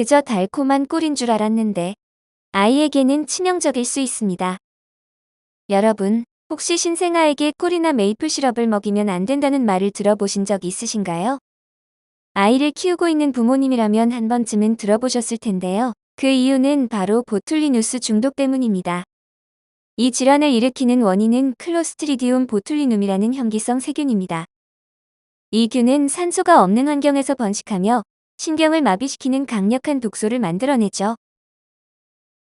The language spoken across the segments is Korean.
그저 달콤한 꿀인 줄 알았는데 아이에게는 치명적일 수 있습니다. 여러분, 혹시 신생아에게 꿀이나 메이플 시럽을 먹이면 안 된다는 말을 들어보신 적 있으신가요? 아이를 키우고 있는 부모님이라면 한 번쯤은 들어보셨을 텐데요. 그 이유는 바로 보툴리누스 중독 때문입니다. 이 질환을 일으키는 원인은 클로스트리디움 보툴리눔이라는 현기성 세균입니다. 이 균은 산소가 없는 환경에서 번식하며 신경을 마비시키는 강력한 독소를 만들어내죠.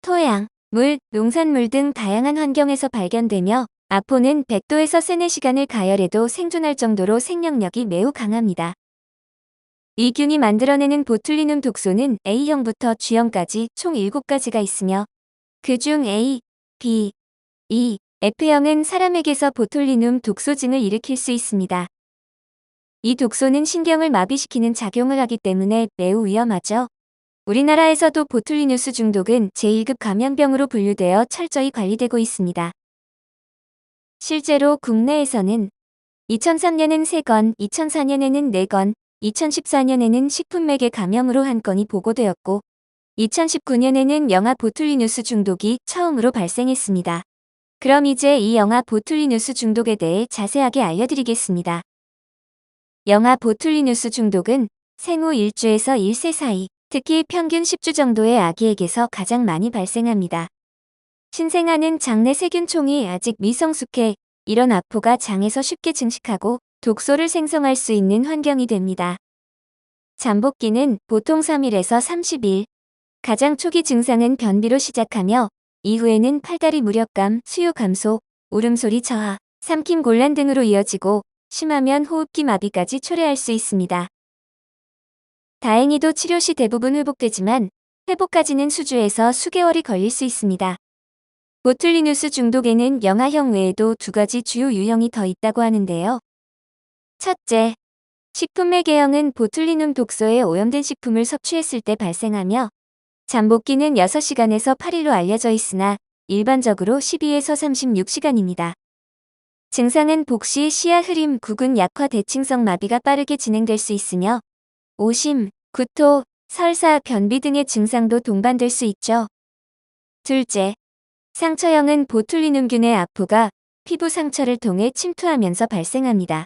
토양, 물, 농산물 등 다양한 환경에서 발견되며 아포는 100도에서 3, 4시간을 가열해도 생존할 정도로 생명력이 매우 강합니다. 이 균이 만들어내는 보툴리눔 독소는 A형부터 G형까지 총 7가지가 있으며 그중 A, B, E, F형은 사람에게서 보툴리눔 독소증을 일으킬 수 있습니다. 이 독소는 신경을 마비시키는 작용을 하기 때문에 매우 위험하죠. 우리나라에서도 보툴리누스 중독은 제1급 감염병으로 분류되어 철저히 관리되고 있습니다. 실제로 국내에서는 2003년엔 3건, 2004년에는 4건, 2014년에는 식품매개 감염으로 한 건이 보고되었고 2019년에는 영아 보툴리누스 중독이 처음으로 발생했습니다. 그럼 이제 이 영아 보툴리누스 중독에 대해 자세하게 알려드리겠습니다. 영아 보툴리누스 중독은 생후 1주에서 1세 사이, 특히 평균 10주 정도의 아기에게서 가장 많이 발생합니다. 신생아는 장내 세균총이 아직 미성숙해 이런 아포가 장에서 쉽게 증식하고 독소를 생성할 수 있는 환경이 됩니다. 잠복기는 보통 3일에서 30일. 가장 초기 증상은 변비로 시작하며 이후에는 팔다리 무력감, 수유 감소, 울음소리 저하, 삼킴 곤란 등으로 이어지고 심하면 호흡기 마비까지 초래할 수 있습니다. 다행히도 치료 시 대부분 회복되지만 회복까지는 수주에서 수개월이 걸릴 수 있습니다. 보툴리누스 중독에는 영아형 외에도 두 가지 주요 유형이 더 있다고 하는데요. 첫째, 식품의 개형은 보툴리눔 독소에 오염된 식품을 섭취했을 때 발생하며 잠복기는 6시간에서 8일로 알려져 있으나 일반적으로 12에서 36시간입니다. 증상은 복시, 시야 흐림, 구근, 약화, 대칭성 마비가 빠르게 진행될 수 있으며 오심, 구토, 설사, 변비 등의 증상도 동반될 수 있죠. 둘째, 상처형은 보툴리눔균의 아포가 피부 상처를 통해 침투하면서 발생합니다.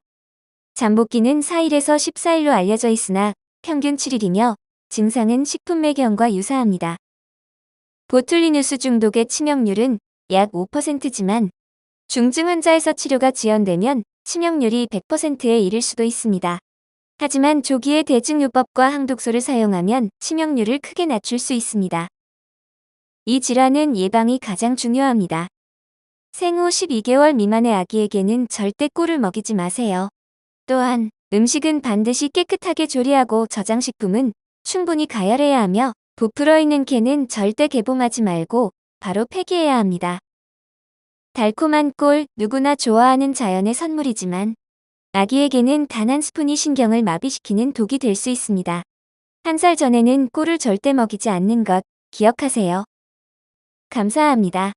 잠복기는 4일에서 14일로 알려져 있으나 평균 7일이며 증상은 식품 매경과 유사합니다. 보툴리누스 중독의 치명률은 약 5%지만 중증 환자에서 치료가 지연되면 치명률이 100%에 이를 수도 있습니다. 하지만 조기에 대증요법과 항독소를 사용하면 치명률을 크게 낮출 수 있습니다. 이 질환은 예방이 가장 중요합니다. 생후 12개월 미만의 아기에게는 절대 꿀을 먹이지 마세요. 또한 음식은 반드시 깨끗하게 조리하고 저장식품은 충분히 가열해야 하며 부풀어 있는 캔은 절대 개봉하지 말고 바로 폐기해야 합니다. 달콤한 꿀 누구나 좋아하는 자연의 선물이지만 아기에게는 단 한 스푼이 신경을 마비시키는 독이 될 수 있습니다. 한 살 전에는 꿀을 절대 먹이지 않는 것 기억하세요. 감사합니다.